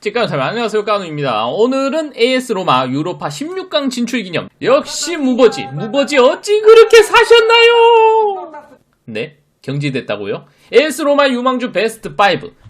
찌까요 안녕하세요 까누입니다. 오늘은 AS 로마 유로파 16강 진출 기념. 역시 무버지. 무버지 어찌 그렇게 사셨나요? 네 경지됐다고요? AS 로마 유망주 베스트 5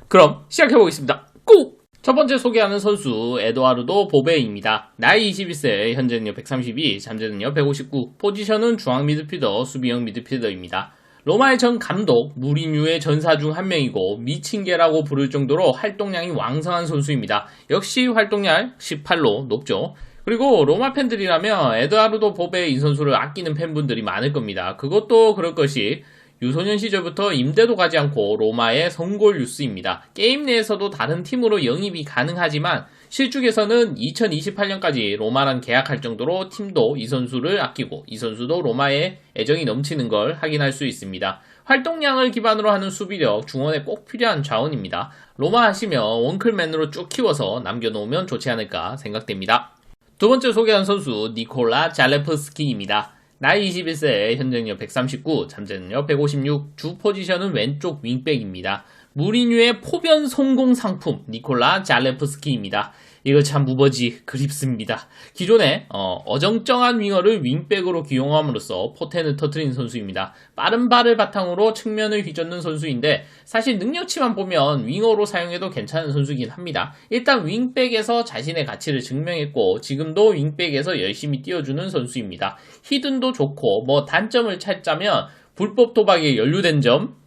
그럼 시작해 보겠습니다. 고! 첫 번째 소개하는 선수 에드와르도 보베입니다. 나이 21세, 현재 능력 132, 잠재 능력 159, 포지션은 중앙 미드필더, 수비형 미드필더입니다. 로마의 전 감독 무리뉴의 전사 중 한 명이고 미친 개라고 부를 정도로 활동량이 왕성한 선수입니다. 역시 활동량 18로 높죠. 그리고 로마 팬들이라면 에드와르도 보베 이 선수를 아끼는 팬분들이 많을 겁니다. 그것도 그럴 것이 유소년 시절부터 임대도 가지 않고 로마의 성골 유스입니다. 게임 내에서도 다른 팀으로 영입이 가능하지만 실축에서는 2028년까지 로마랑 계약할 정도로 팀도 이 선수를 아끼고 이 선수도 로마에 애정이 넘치는 걸 확인할 수 있습니다. 활동량을 기반으로 하는 수비력 중원에 꼭 필요한 자원입니다. 로마 하시면 원클맨으로 쭉 키워서 남겨놓으면 좋지 않을까 생각됩니다. 두 번째 소개한 선수 니콜라 잘레프스키입니다. 나이 21세, 현재력 139, 잠재능력 156, 주 포지션은 왼쪽 윙백입니다. 무리뉴의 포변 성공 상품 니콜라 잘레프스키입니다. 이거 참 무버지 그립습니다. 기존에 어, 정쩡한 윙어를 윙백으로 기용함으로써 포텐을 터트린 선수입니다. 빠른 발을 바탕으로 측면을 휘젓는 선수인데 사실 능력치만 보면 윙어로 사용해도 괜찮은 선수이긴 합니다. 일단 윙백에서 자신의 가치를 증명했고 지금도 윙백에서 열심히 뛰어주는 선수입니다. 히든도 좋고 뭐 단점을 찾자면 불법 도박에 연루된 점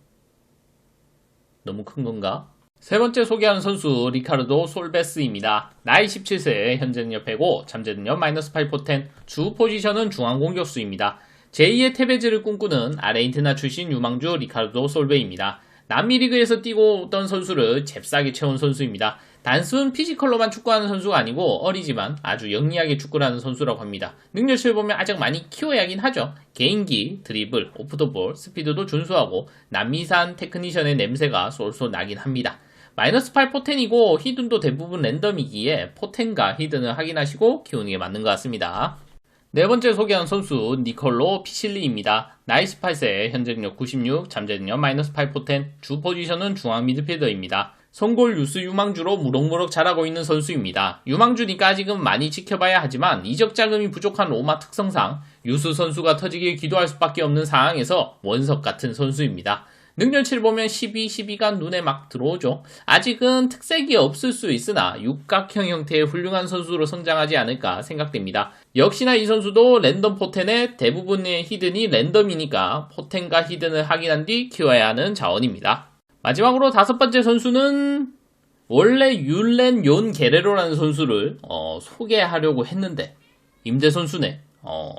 너무 큰 건가? 세 번째 소개하는 선수 리카르도 솔베스입니다. 나이 17세, 현재 능력 105, 잠재 능력 마이너스 8포텐, 주 포지션은 중앙 공격수입니다. 제2의 테베즈를 꿈꾸는 아르헨티나 출신 유망주 리카르도 솔베입니다. 남미 리그에서 뛰고 오던 선수를 잽싸게 채운 선수입니다. 단순 피지컬로만 축구하는 선수가 아니고 어리지만 아주 영리하게 축구를 하는 선수라고 합니다. 능력치를 보면 아직 많이 키워야 하긴 하죠. 개인기, 드리블, 오프더볼, 스피드도 준수하고 남미산 테크니션의 냄새가 쏠쏠 나긴 합니다. 마이너스 8 포텐이고 히든도 대부분 랜덤이기에 포텐과 히든을 확인하시고 키우는 게 맞는 것 같습니다. 네 번째 소개한 선수 니콜로 피실리입니다. 나이 18세, 현재 능력 96, 잠재 능력 마이너스 8 포텐, 주 포지션은 중앙 미드필더입니다. 송골 유스 유망주로 무럭무럭 자라고 있는 선수입니다. 유망주니까 아직은 많이 지켜봐야 하지만 이적 자금이 부족한 로마 특성상 유스 선수가 터지길 기도할 수밖에 없는 상황에서 원석 같은 선수입니다. 능력치를 보면 12, 12가 눈에 막 들어오죠. 아직은 특색이 없을 수 있으나 육각형 형태의 훌륭한 선수로 성장하지 않을까 생각됩니다. 역시나 이 선수도 랜덤 포텐의 대부분의 히든이 랜덤이니까 포텐과 히든을 확인한 뒤 키워야 하는 자원입니다. 마지막으로 다섯 번째 선수는 원래 율렌 yon 게레로라는 선수를 어, 소개하려고 했는데 임대 선수네. 어,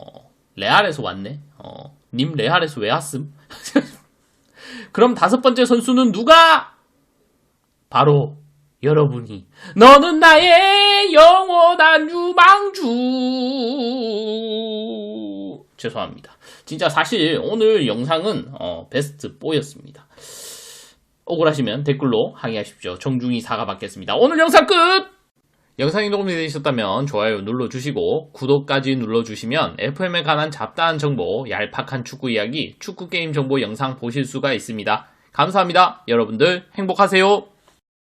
레알에서 왔네. 어, 님 레알에서 왜 왔음? 그럼 다섯 번째 선수는 누가? 바로 여러분이. 너는 나의 영원한 유망주. 죄송합니다. 진짜 사실 오늘 영상은 어, 베스트 4였습니다. 억울하시면 댓글로 항의하십시오. 정중히 사과 받겠습니다. 오늘 영상 끝! 영상이 도움이 되셨다면 좋아요 눌러주시고 구독까지 눌러주시면 FM에 관한 잡다한 정보, 얄팍한 축구 이야기, 축구 게임 정보 영상 보실 수가 있습니다. 감사합니다. 여러분들 행복하세요.